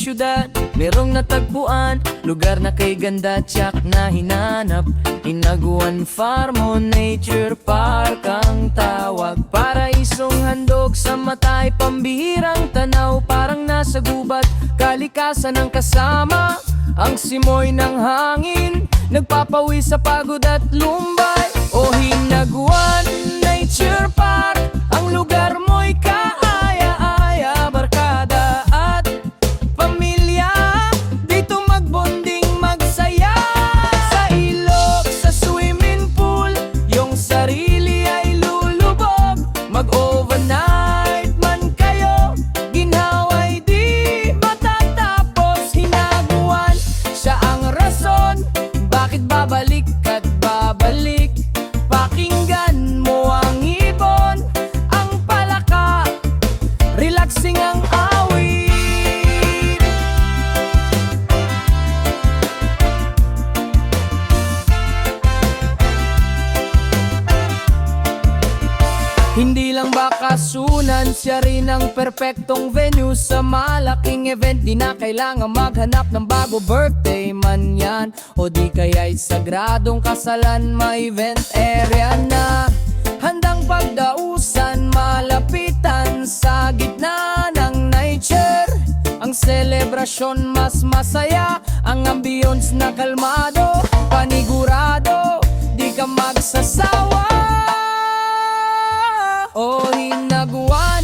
syudad Merong natagpuan. Lugar na kay ganda Tsak na hinanap. Inaguan Farm Nature Park Ang tawag. Para isong handog sa matay Pambihirang tanaw. Parang nasa gubat Kalikasan ang kasama. Ang simoy ng hangin Nagpapawi sa pagod at lumbay. O hinaguan Nature Park Ang lugar mo'y kaaya-aya bakasunan, siya rin ang perpektong venue. Sa malaking event, di na kailangan maghanap ng bago Birthday man yan, o di kaya'y sagradong kasalan May event area na. Handang pagdausan Malapitan sa gitna ng nature. Ang selebrasyon mas masaya. Ang ambience na kalmado Panigurado, di ka magsasawa o hinaguan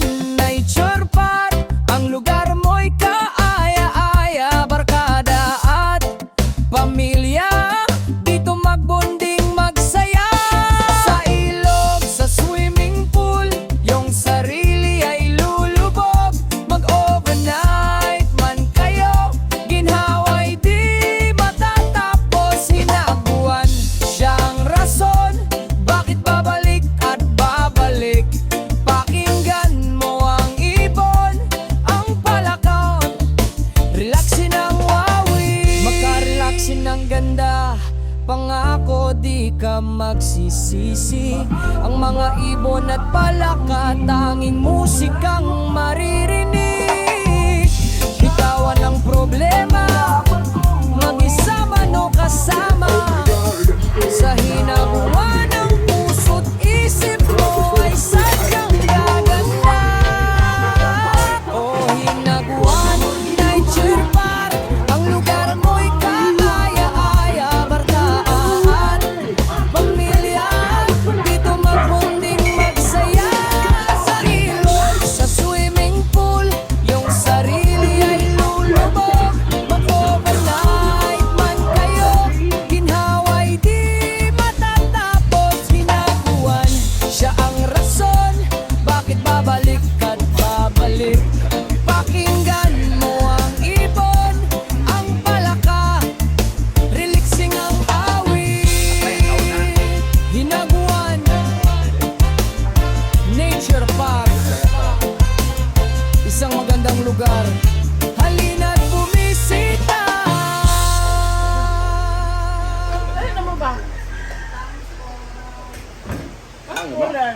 Ano ba?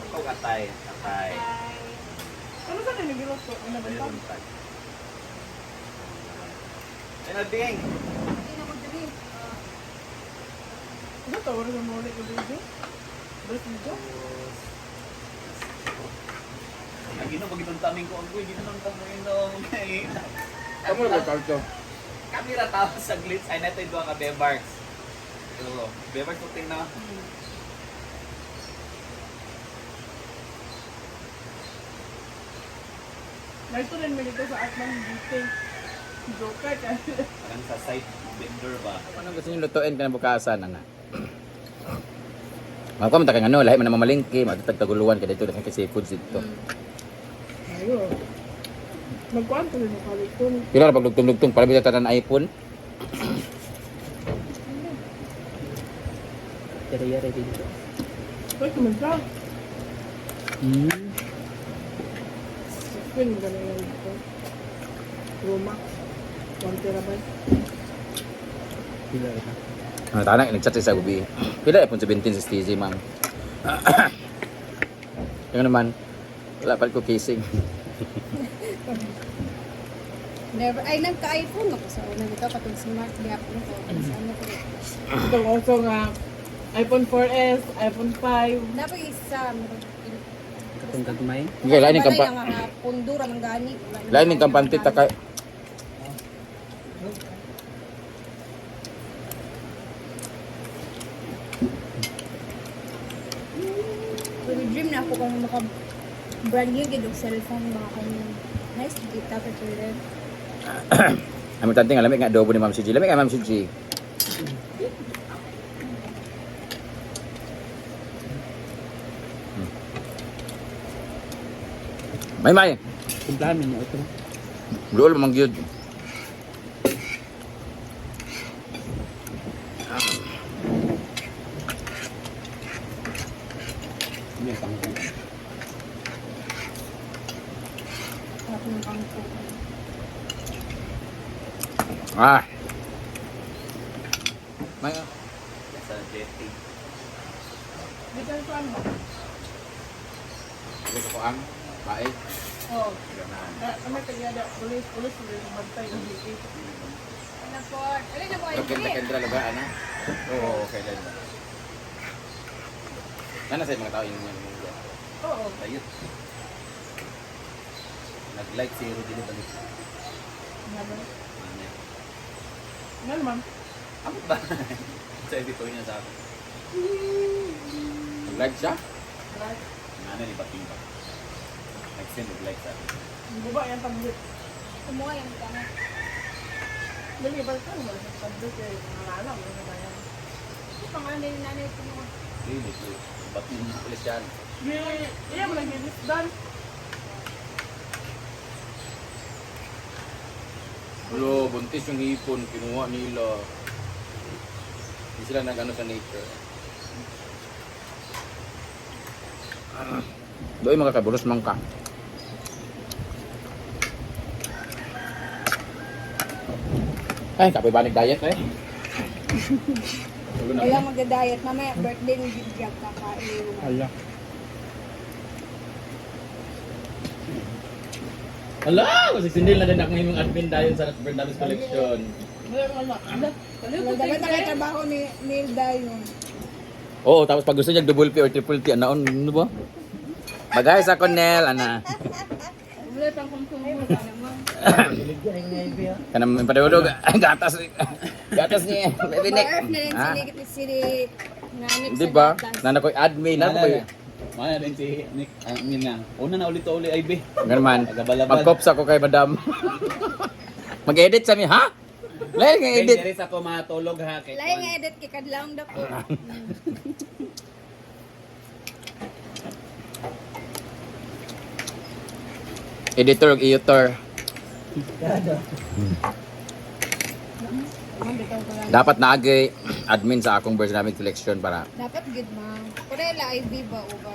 Ikaw katay, katay. Ano sa nilagilot ko? Ano ba ito? Buntag. Ano ding? Ano to? Wala na mo ulit ko dito? Balik dito? Lagi na pag itong taming ko, agoy, gino nang tamuin daw. Kamu na ba kalto? Kami ra tao sa glitz, ay natin doon ka Bebarks. Oo, Bebarks puting na. Narito rin mo dito sa Atman dito. Joker ka. Parang sa site vendor ba? Anong gusto niyo lutuin ka na bukasan ana? Mga kamo takang ano, lahi man na mamalingki, matatagtaguluan ka dito kasi seafoods dito. Ayo. Magkuhan ko rin ang kalikon. Pero pag lugtong-lugtong para bisa tanan iPhone. Yari-yari dito. Uy, kumansa. Hmm. Spin mo ganun yan dito. Romax. 1 terabyte. Pila ka? Ah, tanak nagchat sa gabi. Pila ipon 17 sa STG, ma'am. Yung naman, wala pa rin ko casing. Never, ay nagka-iPhone ako sa una nito, katong smart di ako ko. Ano ko. Ito also nga, iPhone 4S, iPhone 5. Dapat isa, meron. Katong gagmay. Okay, lain yung Balay kampa. pundura ng gani. Lain yung kampante taka. Pero dream na ako kung maka brand new gid og cellphone mga kanya. Nice kita ka to rin. Amo tante nga lamig nga adobo ni Ma'am CG. Lamig nga Ma'am CG. Hmm. May may. Timplahan mo niya ito. Duol mang gyud. Hindi pang Ah. May Sa jetty. Dito saan mo? Gusto ko ang bae. Oo. Kami kaya pulis, pulis, pulis, magtay ng dito. Ano po? Alin na po ay Okay, dili. kendra lugar ana. Oo, okay din. Nana sa mga tao yung mga Oo. Ayun. Nag-like si Rudy dito balik. Ano? Ano Ano naman? Amot ba? Sa editor niya sa akin. Like siya? Right. Ano ni Bating ba? Nag-send nag-like sa akin. Buba yan tablet. Kumuha yung kana. Dali ba ka mo? Tablet eh. Nalala mo na ba yan? Ito pangalan ni nanay kumuha. Really, Bating pulis yan. Really? Iya mo lang yun. Ulo, buntis yung hipon, kinuha nila. Hindi sila nag-ano sa nature. Doon mga kabulos man ka. Ay, kape ba nag-diet eh? Kaya magda-diet mamaya birthday ni Jigjag kakain. Hala. Hala! Kasi sindil na din ako ngayong admin dahil sa Collection. Na. Ano? Wala dapat na trabaho ni Neil Dayon. Oo, tapos pag gusto niya double P or triple T, anaon, ano ba? Bagay sa Cornell, ana. Wala pang konsumo. Kanang padulog, gatas, gatas niya, baby neck. Barf na rin Ah, Di ba? Nana ko'y admin, na Maya din si Nick. Ang yun nga. Una na ulit uli ay be. Ganun Agabalabad. Mag-cops ako kay madam. Mag-edit sa mi, ha? Lain nga edit. Diri sa ko matulog ha. Kay Lain nga edit kay kadlawng dako. Editor ug editor. Dapat naagay admin sa akong version namin collection para Dapat gid ma. Pero la ay di ba o ba?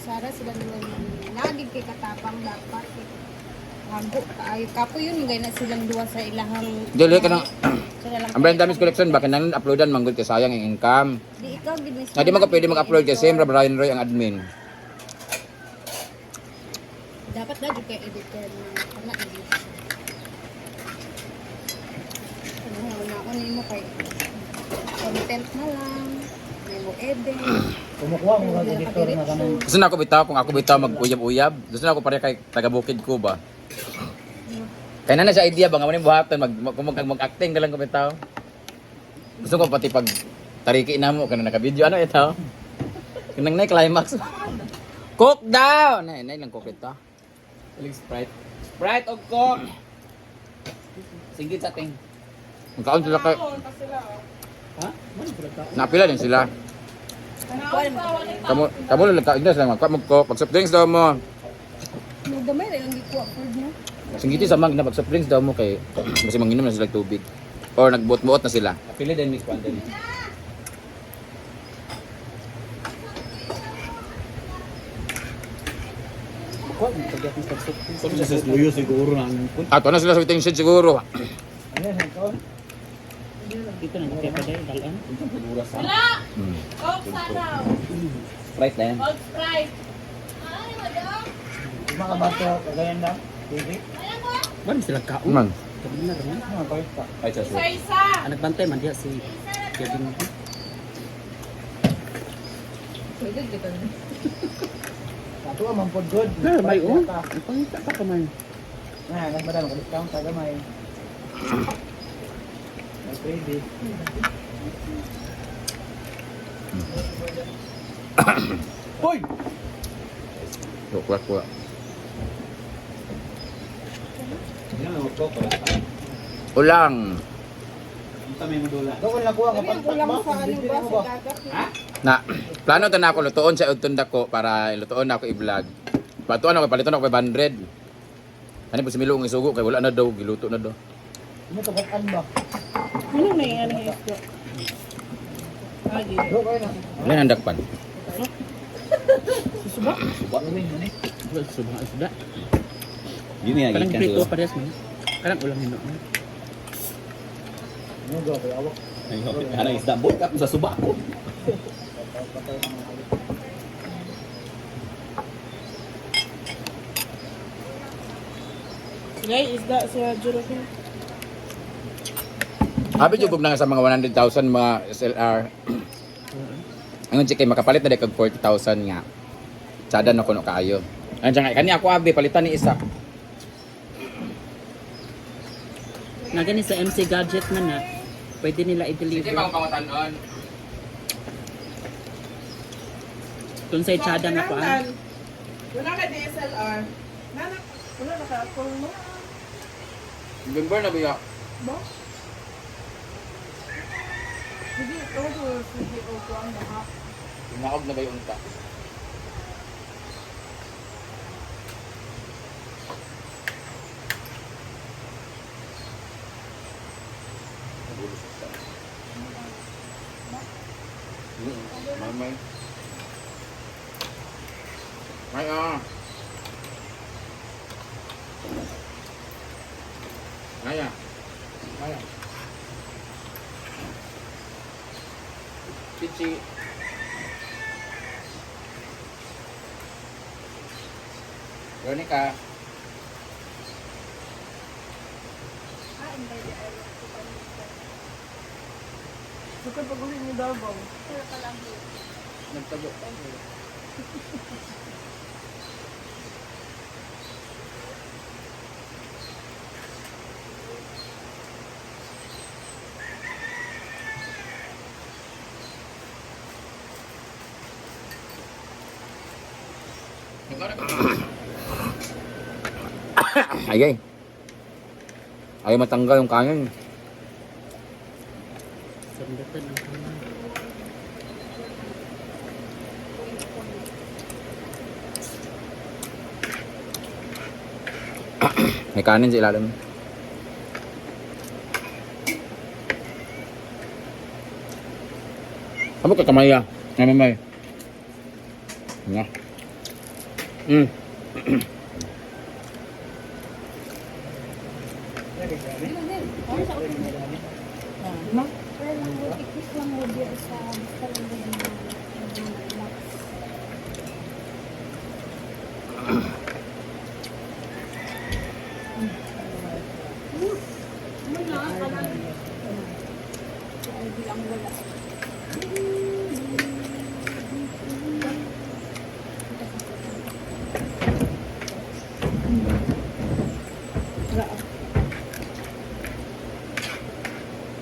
Sara sila nila lagi kay katapang dapat. Hago kaayo kapo yun gay na silang duwa sa ilahang Dili ka nang ang brand damage collection baka nang uploadan manggod kay sayang ang income. Di ikaw gid ni Na di man ka pwede mag-upload kasi siyempre Brian Roy ang admin. Dapat na jud kay editor na kana edit. Ano na content na lang. May mo edit. Kumukuha mo ka editor na ganun. Gusto na ako bitaw kung ako bitaw mag-uyab-uyab. Gusto na ako pare kay taga-bukid ko ba. Kaya na na siya idea ba nga mo buhatan mag mag, mag, mag-acting ka lang ko bitaw. Gusto ko pati pag tariki na mo kana naka-video ano ito. Kanang na climax. Cook daw. Nay nay lang cook ito. Sprite. Sprite o Coke. Sige sa ting. Ang kaon sila kay. Ha? Ano napila din sila. Kamu kamu lang ka indas lang mo coke. Pag soft drinks daw mo. Gamay ra lang gikuha food mo. Singiti sa mag na pag soft drinks daw mo kay kasi manginom na sila tubig. Or nagbuot-buot na sila. Pili din ang kun. Ato na sila sa waiting shed siguro. Dito na kaya pa dahil dalan. Siguro sa Hmm. Coke sana. Sprite na yan. Coke Sprite. Mga bato, kagayan lang. Baby. Wala sila kaon. Man. Sabi na rin. Mga bait pa. Ay, sa Ah, nagbantay man diya si Kevin. Ato ang mampod good. Na, may oh. Ka. Ang pangita pa ka man. Na, nagmadal ko discount sa gamay. Baby. Hoy! Kuha, kuha. Ulang. Gawin na kuha ka ang kulang sa ano ba sa dagat. Na, plano to na ako lutuon sa utun dako para lutuon na ako i-vlog. Patuan ako, paliton ako 500. Ano po si Milo ang isugo kay wala na daw, giluto na daw. Ano to, bataan ba? Ano na yung ano yung isda? Agi. Go kayo na. Wala nang dakpan. Wala subang isda. Yun nga, Kanang gikan prito to. parehas man. Kanang ulang hino. Ano kaya awak. Ano isda? Bot ako sa suba ko. Ngay, isda sa Jurakin. Habi jud na nga sa mga 100,000 mga SLR. Ang check kay makapalit na kag 40,000 nga. Sada na kuno kaayo. Andiyan nga kani ako abi palitan ni isa. Na gani sa MC Gadget man na. Pwede nila i-deliver. pangutanon. Kung sa itsada nga ko ah. Wala ka DSLR. Nana, wala na ka phone mo. November na biya. Ba? Sige, ko sige o ko ang baka. Naog na ba yung unta? Mamay. May ah. Maya. Pichi. Veronica. Sukad pag ulit mo Davao. Nagtago. Ayay. Ayaw matanggal yung kanin. Sandatan ang kanan. May kanin sa ilalim. Ano ka kamaya? Ay, mamay. Nga. Mm. Pero lang mo, ikis lang mo diya sa talagang mga Ay, bilang wala.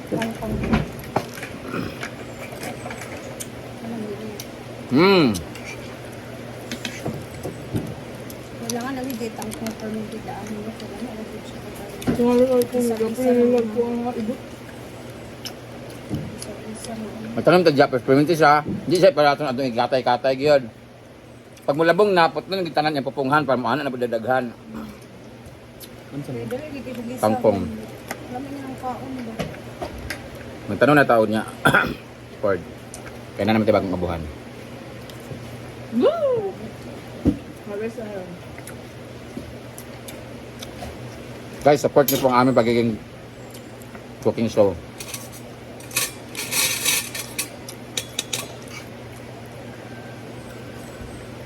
Ang pang Ano mo yun? Mm. Kailangan namin dito ang confirm yung dito. Ano ba sila na? Ano ba siya kapag Tumalo ko kung gabrilan ko ang ibot. ano. Matanom ta Japan experiment siya. Di siya para aton atong igatay-katay gyud. Pag mulabong napot nun gitanan niya pupunghan para maana na budadaghan. Unsa man? Pwede rin gigilisa. Tangkong. Alam mo ng kaon ba? Magtanong na taon niya. Ford. Kaya na naman tayo bagong mabuhan. Woo! Harvest na yun. Guys, support niyo po ang aming pagiging cooking show.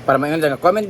Para maingat lang, comment